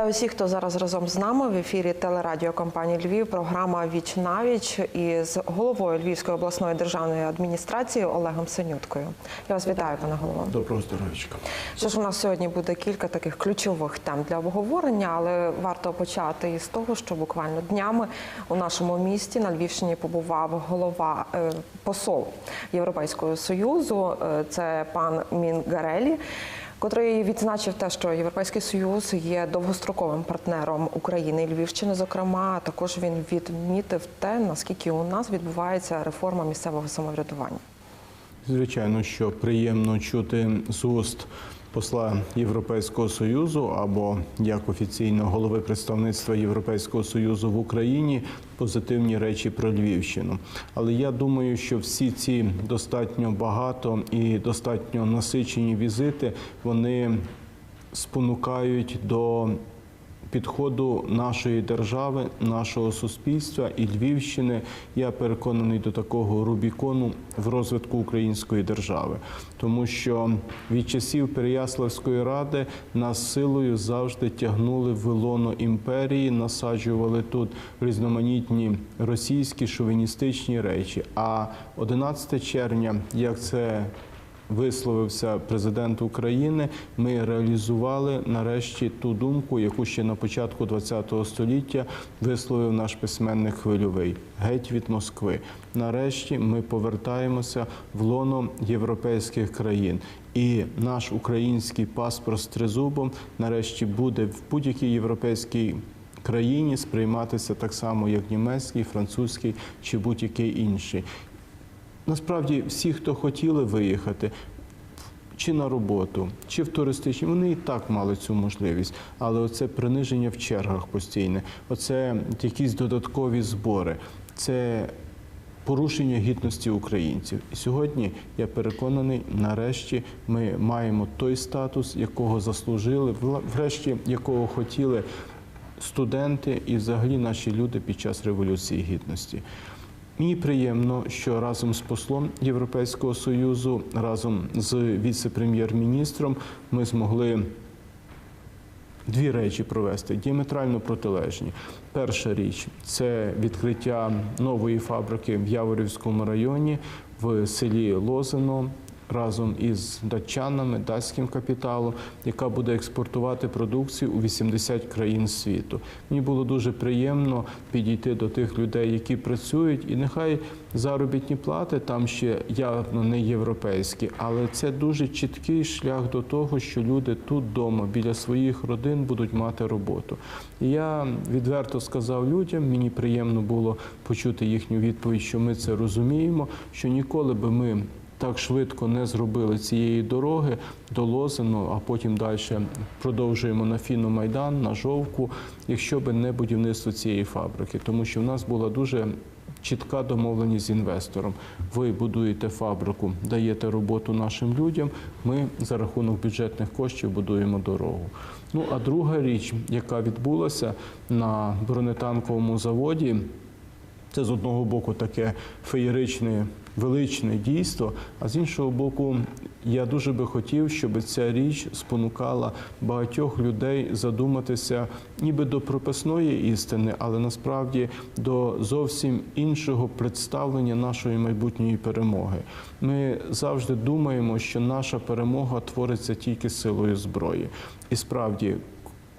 Вітаю всіх, хто зараз разом з нами в ефірі телерадіокомпанії Львів. Програма Віч навіч із головою Львівської обласної державної адміністрації Олегом Синюткою. Я вас вітаю, пане голово. Доброго здоров'ячка. Що ж у нас сьогодні буде кілька таких ключових тем для обговорення, але варто почати із того, що буквально днями у нашому місті на Львівщині побував голова е, посол Європейського союзу. Е, це пан Мінгарелі. Котрий відзначив те, що Європейський Союз є довгостроковим партнером України і Львівщини. Зокрема, а також він відмітив те, наскільки у нас відбувається реформа місцевого самоврядування. Звичайно, що приємно чути з уст посла Європейського союзу або як офіційно голови представництва Європейського союзу в Україні позитивні речі про Львівщину. Але я думаю, що всі ці достатньо багато і достатньо насичені візити вони спонукають до підходу нашої держави, нашого суспільства і Львівщини. Я переконаний до такого Рубікону в розвитку української держави, тому що від часів Переяславської ради нас силою завжди тягнули в лоно імперії, насаджували тут різноманітні російські шовіністичні речі. А 11 червня, як це висловився президент України, ми реалізували нарешті ту думку, яку ще на початку ХХ століття висловив наш письменник хвильовий геть від Москви. Нарешті ми повертаємося в лоно європейських країн. І наш український паспорт з тризубом нарешті буде в будь-якій європейській країні сприйматися так само, як німецький, французький чи будь-який інший. Насправді, всі, хто хотіли виїхати, чи на роботу, чи в туристичні, вони і так мали цю можливість. Але оце приниження в чергах постійне, оце якісь додаткові збори, це порушення гідності українців. І сьогодні я переконаний, нарешті ми маємо той статус, якого заслужили, врешті якого хотіли студенти і взагалі наші люди під час революції гідності. Мені приємно, що разом з послом Європейського союзу, разом з віце-прем'єр-міністром, ми змогли дві речі провести діаметрально протилежні. Перша річ це відкриття нової фабрики в Яворівському районі в селі Лозино разом із датчанами, датським капіталом, яка буде експортувати продукцію у 80 країн світу. Мені було дуже приємно підійти до тих людей, які працюють, і нехай заробітні плати там ще явно не європейські, але це дуже чіткий шлях до того, що люди тут вдома біля своїх родин будуть мати роботу. Я відверто сказав людям, мені приємно було почути їхню відповідь, що ми це розуміємо, що ніколи би ми так швидко не зробили цієї дороги до Лозино, а потім далі продовжуємо на Фіно-Майдан, на Жовку, якщо б не будівництво цієї фабрики, тому що в нас була дуже чітка домовленість з інвестором. Ви будуєте фабрику, даєте роботу нашим людям. Ми за рахунок бюджетних коштів будуємо дорогу. Ну а друга річ, яка відбулася на бронетанковому заводі. Це з одного боку таке феєричне, величне дійство. А з іншого боку, я дуже би хотів, щоб ця річ спонукала багатьох людей задуматися ніби до прописної істини, але насправді до зовсім іншого представлення нашої майбутньої перемоги. Ми завжди думаємо, що наша перемога твориться тільки силою зброї, і справді.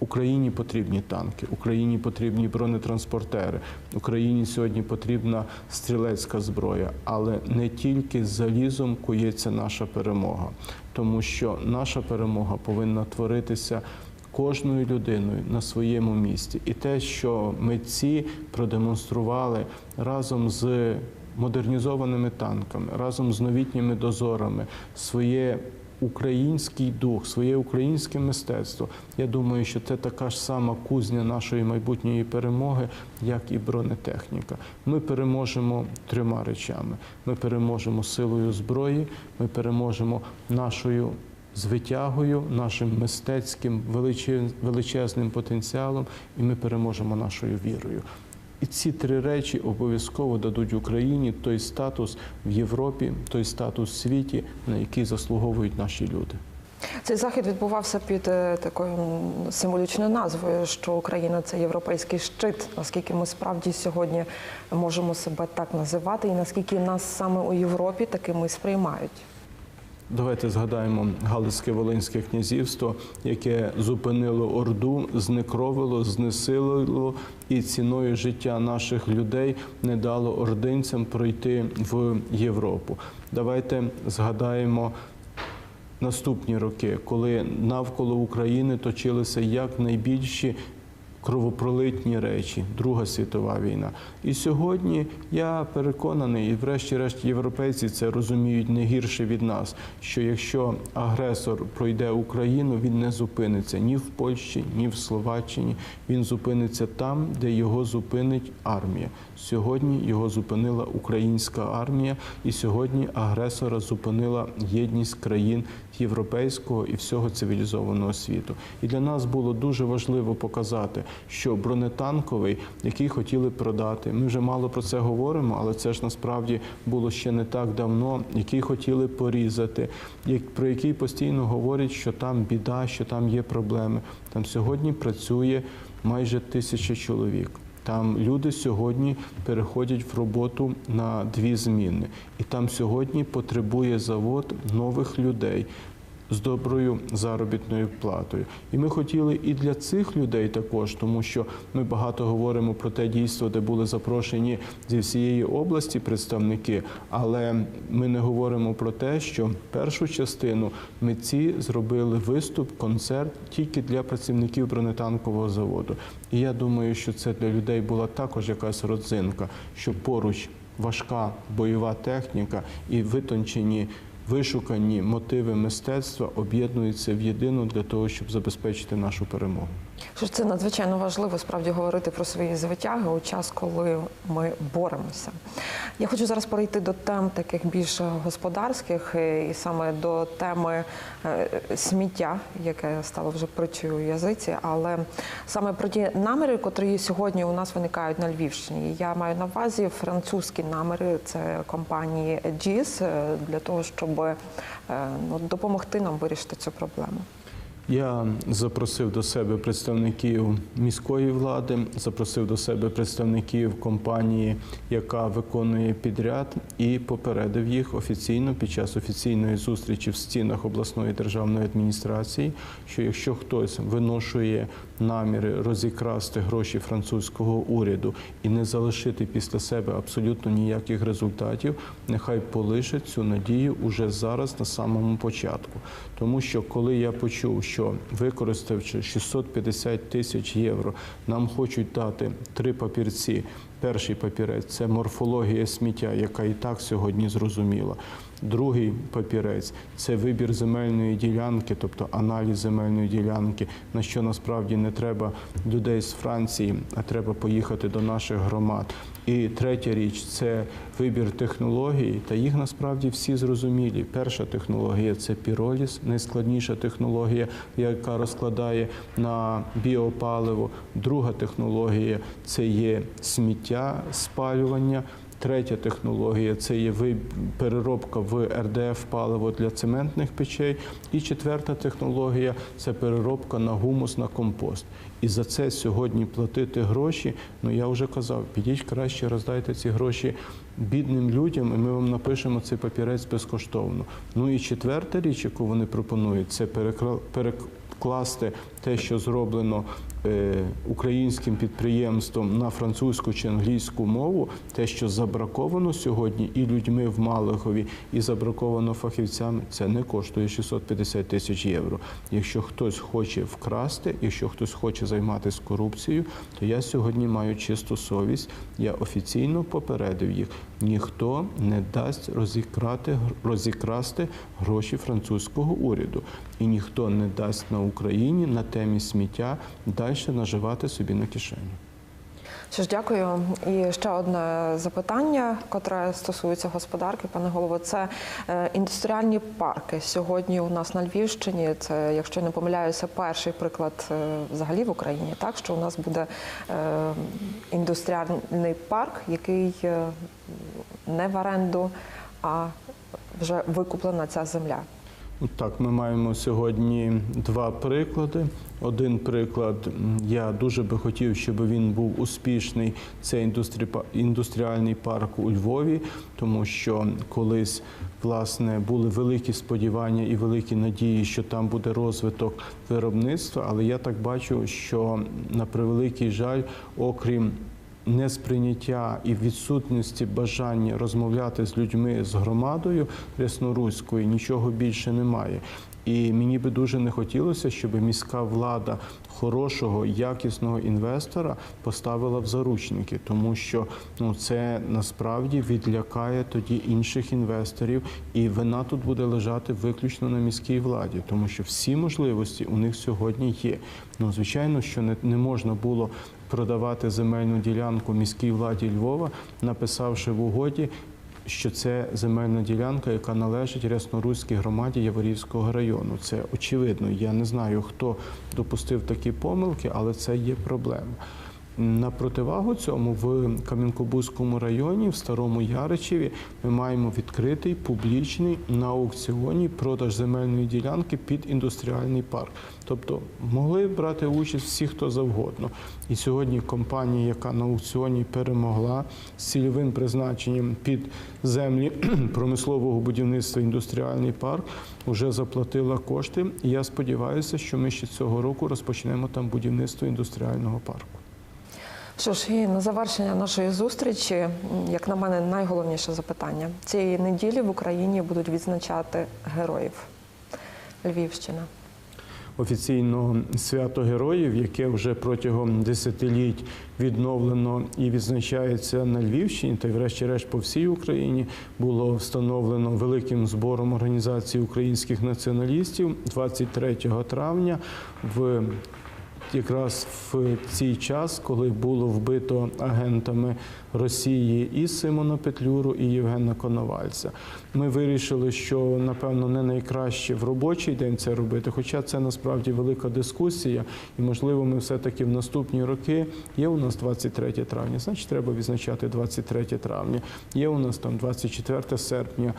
Україні потрібні танки, Україні потрібні бронетранспортери, Україні сьогодні потрібна стрілецька зброя, але не тільки залізом кується наша перемога, тому що наша перемога повинна творитися. Кожною людиною на своєму місці, і те, що митці продемонстрували разом з модернізованими танками, разом з новітніми дозорами, своє український дух, своє українське мистецтво. Я думаю, що це така ж сама кузня нашої майбутньої перемоги, як і бронетехніка. Ми переможемо трьома речами: ми переможемо силою зброї, ми переможемо нашою. Звитягою, нашим мистецьким величезним потенціалом, і ми переможемо нашою вірою. І ці три речі обов'язково дадуть Україні той статус в Європі, той статус в світі, на який заслуговують наші люди. Цей захід відбувався під е, такою символічною назвою, що Україна це європейський щит. Наскільки ми справді сьогодні можемо себе так називати, і наскільки нас саме у Європі такими сприймають. Давайте згадаємо Галицьке Волинське князівство, яке зупинило Орду, знекровило, знесилило і ціною життя наших людей не дало ординцям пройти в Європу. Давайте згадаємо наступні роки, коли навколо України точилися як найбільші кровопролитні речі, Друга світова війна. І сьогодні я переконаний, і врешті-решт європейці це розуміють не гірше від нас, що якщо агресор пройде Україну, він не зупиниться ні в Польщі, ні в Словаччині. Він зупиниться там, де його зупинить армія. Сьогодні його зупинила українська армія, і сьогодні агресора зупинила єдність країн європейського і всього цивілізованого світу. І для нас було дуже важливо показати, що бронетанковий, який хотіли продати, ми вже мало про це говоримо, але це ж насправді було ще не так давно, який хотіли порізати, про який постійно говорять, що там біда, що там є проблеми. Там сьогодні працює майже тисяча чоловік. Там люди сьогодні переходять в роботу на дві зміни, і там сьогодні потребує завод нових людей з доброю заробітною платою. І ми хотіли і для цих людей також, тому що ми багато говоримо про те дійство, де були запрошені зі всієї області представники, але ми не говоримо про те, що першу частину митці зробили виступ, концерт тільки для працівників бронетанкового заводу. І я думаю, що це для людей була також якась родзинка, що поруч важка бойова техніка і витончені вишукані мотиви мистецтва об'єднуються в єдину для того, щоб забезпечити нашу перемогу. Що це надзвичайно важливо справді говорити про свої звитяги у час, коли ми боремося. Я хочу зараз перейти до тем таких більш господарських, е, і саме до теми е, сміття, яке стало вже притчею у язиці, але саме про ті наміри, котрі сьогодні у нас виникають на Львівщині. Я маю на увазі французькі наміри, це компанії GIS, е, для того, щоб ну, допомогти нам вирішити цю проблему. Я запросив до себе представників міської влади, запросив до себе представників компанії, яка виконує підряд, і попередив їх офіційно під час офіційної зустрічі в стінах обласної державної адміністрації, що якщо хтось виношує наміри розікрасти гроші французького уряду і не залишити після себе абсолютно ніяких результатів, нехай полишить цю надію уже зараз на самому початку. Тому що коли я почув, що використавши 650 тисяч євро, нам хочуть дати три папірці. Перший папірець це морфологія сміття, яка і так сьогодні зрозуміла. Другий папірець це вибір земельної ділянки, тобто аналіз земельної ділянки, на що насправді не треба людей з Франції, а треба поїхати до наших громад. І третя річ це вибір технологій, та їх насправді всі зрозумілі. Перша технологія це піроліз, найскладніша технологія, яка розкладає на біопаливо. Друга технологія це є сміття спалювання. Третя технологія це є переробка в РДФ паливо для цементних печей. І четверта технологія це переробка на гумус на компост. І за це сьогодні платити гроші. Ну я вже казав, підіть краще роздайте ці гроші бідним людям, і ми вам напишемо цей папірець безкоштовно. Ну і четверта річ, яку вони пропонують, це перекласти те, що зроблено е, українським підприємством на французьку чи англійську мову, те, що забраковано сьогодні і людьми в Малихові, і забраковано фахівцями, це не коштує 650 тисяч євро. Якщо хтось хоче вкрасти, якщо хтось хоче займатися корупцією, то я сьогодні маю чисту совість. Я офіційно попередив їх. Ніхто не дасть розікрати розікрасти гроші французького уряду, і ніхто не дасть на Україні на темі сміття далі наживати собі на кишені. Що ж, дякую. І ще одне запитання, котре стосується господарки, пане голово. Це е, індустріальні парки. Сьогодні у нас на Львівщині. Це, якщо не помиляюся, перший приклад е, взагалі в Україні. Так що у нас буде е, індустріальний парк, який не в оренду, а вже викуплена ця земля. Так, ми маємо сьогодні два приклади. Один приклад, я дуже би хотів, щоб він був успішний. Це індустрі... індустріальний парк у Львові, тому що колись власне були великі сподівання і великі надії, що там буде розвиток виробництва. Але я так бачу, що на превеликий жаль, окрім несприйняття і відсутності бажання розмовляти з людьми з громадою Рясноруською нічого більше немає. І мені би дуже не хотілося, щоб міська влада хорошого, якісного інвестора поставила в заручники, тому що ну це насправді відлякає тоді інших інвесторів, і вина тут буде лежати виключно на міській владі, тому що всі можливості у них сьогодні є. Ну звичайно, що не, не можна було продавати земельну ділянку міській владі Львова, написавши в угоді. Що це земельна ділянка, яка належить Рясноруській громаді Яворівського району. Це очевидно. Я не знаю, хто допустив такі помилки, але це є проблема. На противагу цьому в Кам'янкобузькому районі, в Старому Яричеві, ми маємо відкритий публічний на аукціоні продаж земельної ділянки під індустріальний парк. Тобто могли брати участь всі, хто завгодно. І сьогодні компанія, яка на аукціоні перемогла з цільовим призначенням під землі промислового будівництва індустріальний парк, вже заплатила кошти. І я сподіваюся, що ми ще цього року розпочнемо там будівництво індустріального парку. Що ж, і на завершення нашої зустрічі, як на мене, найголовніше запитання цієї неділі в Україні будуть відзначати героїв Львівщина. Офіційно свято героїв, яке вже протягом десятиліть відновлено і відзначається на Львівщині, та й врешті-решт по всій Україні, було встановлено великим збором організації українських націоналістів 23 травня в якраз в цей час, коли було вбито агентами Росії і Симона Петлюру, і Євгена Коновальця. Ми вирішили, що напевно не найкраще в робочий день це робити, хоча це насправді велика дискусія, і можливо, ми все-таки в наступні роки є у нас 23 травня, значить треба відзначати 23 травня. Є у нас там 24 серпня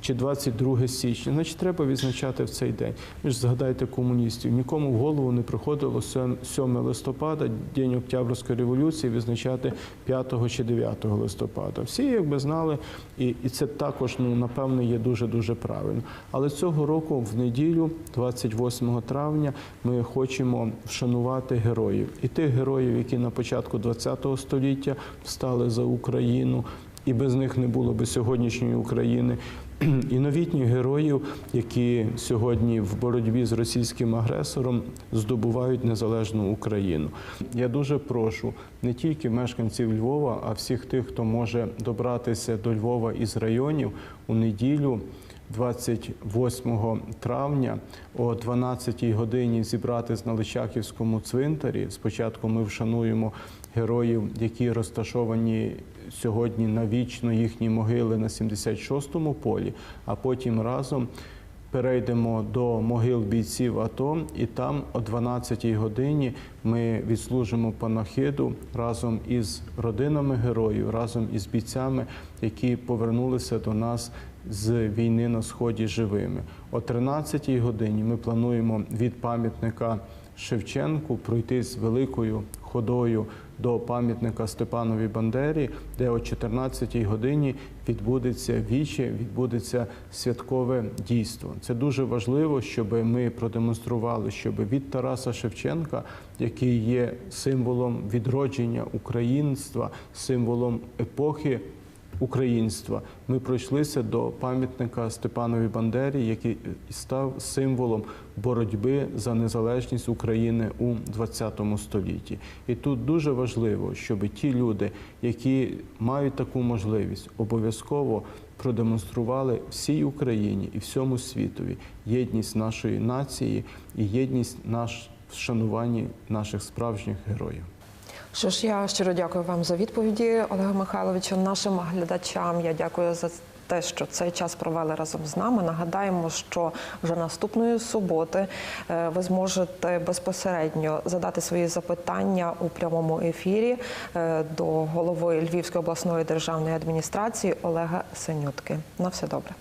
чи 22 січня, значить треба відзначати в цей день. Ви ж згадайте комуністів. Нікому в голову не приходило 7 листопада, День Октябрьської революції, відзначати 5 чи 9 листопада. Всі якби знали, і, і це також ну напевно є дуже дуже правильно. Але цього року, в неділю, 28 травня, ми хочемо вшанувати героїв і тих героїв, які на початку ХХ століття встали за Україну. І без них не було би сьогоднішньої України і новітніх героїв, які сьогодні в боротьбі з російським агресором здобувають незалежну Україну. Я дуже прошу не тільки мешканців Львова, а всіх тих, хто може добратися до Львова із районів у неділю. 28 травня о 12 годині зібрати на Личаківському цвинтарі. Спочатку ми вшануємо героїв, які розташовані сьогодні навічно їхні могили на 76-му полі, а потім разом перейдемо до могил бійців АТО, і там о 12-й годині ми відслужимо панахиду разом із родинами героїв, разом із бійцями, які повернулися до нас з війни на сході живими. О 13-й годині ми плануємо від пам'ятника Шевченку пройти з великою ходою до пам'ятника Степанові Бандері, де о 14-й годині відбудеться віче, відбудеться святкове дійство. Це дуже важливо, щоб ми продемонстрували, щоб від Тараса Шевченка, який є символом відродження українства, символом епохи українства. Ми пройшлися до пам'ятника Степанові Бандері, який став символом боротьби за незалежність України у ХХ столітті. І тут дуже важливо, щоб ті люди, які мають таку можливість, обов'язково продемонстрували всій Україні і всьому світові єдність нашої нації і єдність наш в шануванні наших справжніх героїв. Що ж, я щиро дякую вам за відповіді, Олега Михайловича. Нашим глядачам я дякую за те, що цей час провели разом з нами. Нагадаємо, що вже наступної суботи е, ви зможете безпосередньо задати свої запитання у прямому ефірі е, до голови Львівської обласної державної адміністрації Олега Синютки. На все добре.